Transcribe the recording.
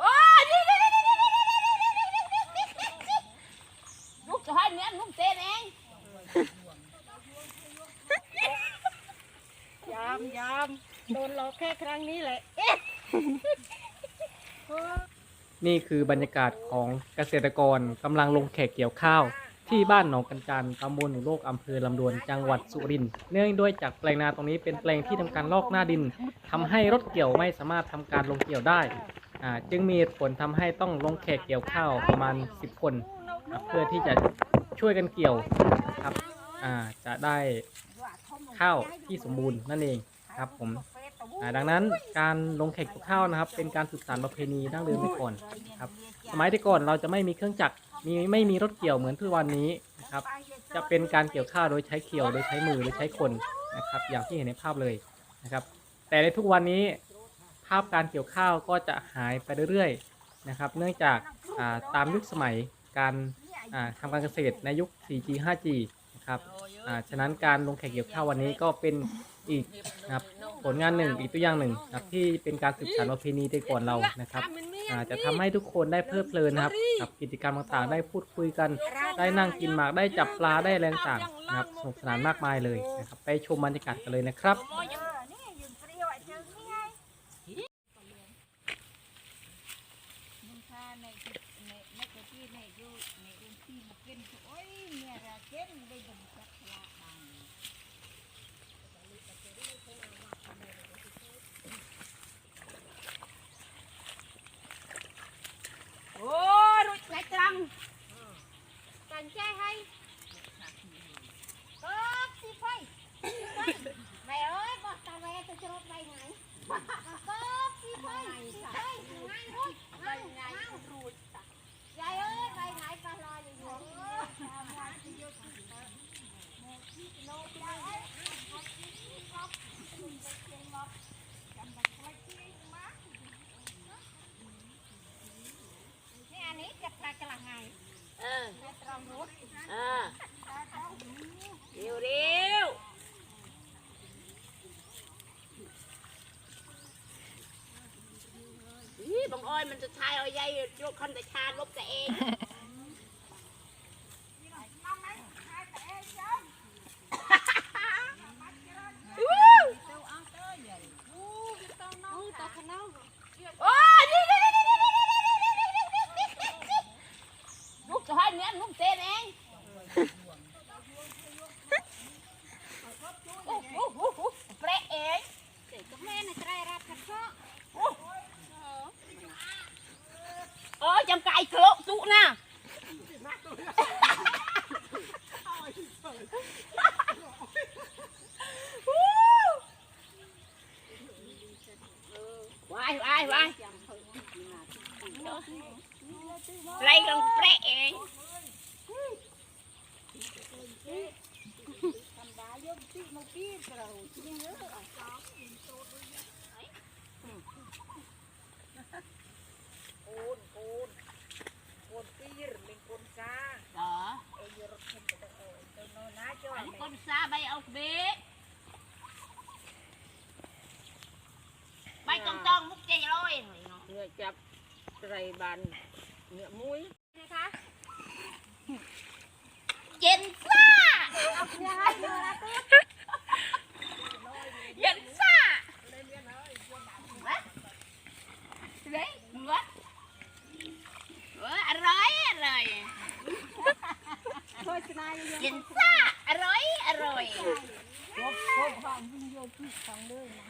โอ้ยนี่นี่นี่นี่นี่ลูกจะให้เนี้ยลูกเต้นเองยามยามโดนหลอกแค่ครั้งนี้แหละนี่คือบรรยากาศของเกษตรกรกำลังลงแขกเกี่ยวข้าว ที่บ้านหนองกันจานตำบลหนูโลกอำเภอลำดวนจังหวัดสุรินทร์เนื่องด้วยจากแปลงนาตรงนี้เป็นแปลงที่ทำการลอกหน้าดินทำให้รถเกี่ยวไม่สามารถทำการลงเกี่ยวได้อ่าจึงมีเหตุผลทำให้ต้องลงแขกเกี่ยวข้าวประมาณ 10 คนเพื่อที่จะช่วยกันเกี่ยวนะครับอ่าจะได้ข้าวที่สมบูรณ์นั่นเองครับผม อ่าดังนั้นการลงแข่งกับข้าวนะครับ เป็นการสืบสานประเพณีดั้งเดิมไปก่อนครับสมัยแต่ก่อนเราจะไม่มีเครื่องจักรมีไม่มีรถเกี่ยวเหมือนทุกวันนี้นะครับ จะเป็นการเกี่ยวข้าวโดยใช้เกี่ยวโดยใช้มือโดยใช้คนนะครับ อย่างที่เห็นในภาพเลยนะครับ แต่ในทุกวันนี้ภาพการเกี่ยวข้าวก็จะหายไปเรื่อยๆนะครับ เนื่องจากาตามยุคสมัยการาทำการเกษตรในยุค 4G 5G นะครับฉะนั้นการลงแข่งเกี่ยวข้าววันนี้ก็เป็น อีกนะครับผลงานหนึ่งอีกตัวอย่างหนึ่งนะครับที่เป็นการสืบสานประเพณีแต่ก่อนเรานะครับอาจะทำให้ทุกคนได้เพลิดเพลินนะครับกับกิจกรรมต่างๆได้พูดคุยกัน ได้นั่งกินหมากได้จับปลาได้แรงต่างนะครับสนุกสนานมากมายเลยนะครับไปชมบรรยากาศกันเลยนะครับ ហើយមិនសរសើរឲ្យយាយជួខុនតាឆាលុបតែឯងអូអូអូប្រេអេ ai ai ai lấy con prẹ Hãy subscribe con xa bay ông biết bay con to เนาะเนื้อจับไรบันเนื้อมุ้ยนะคะเย็นซ่าเย็นซ่าเว้ยเว้ยเว้ยเว้ยอร่อยอร่อยโฆษณาเยอะเย็นซ่าอร่อยอร่อยๆรบรบห้องวิ่งโยกที่สองเรื่องนะ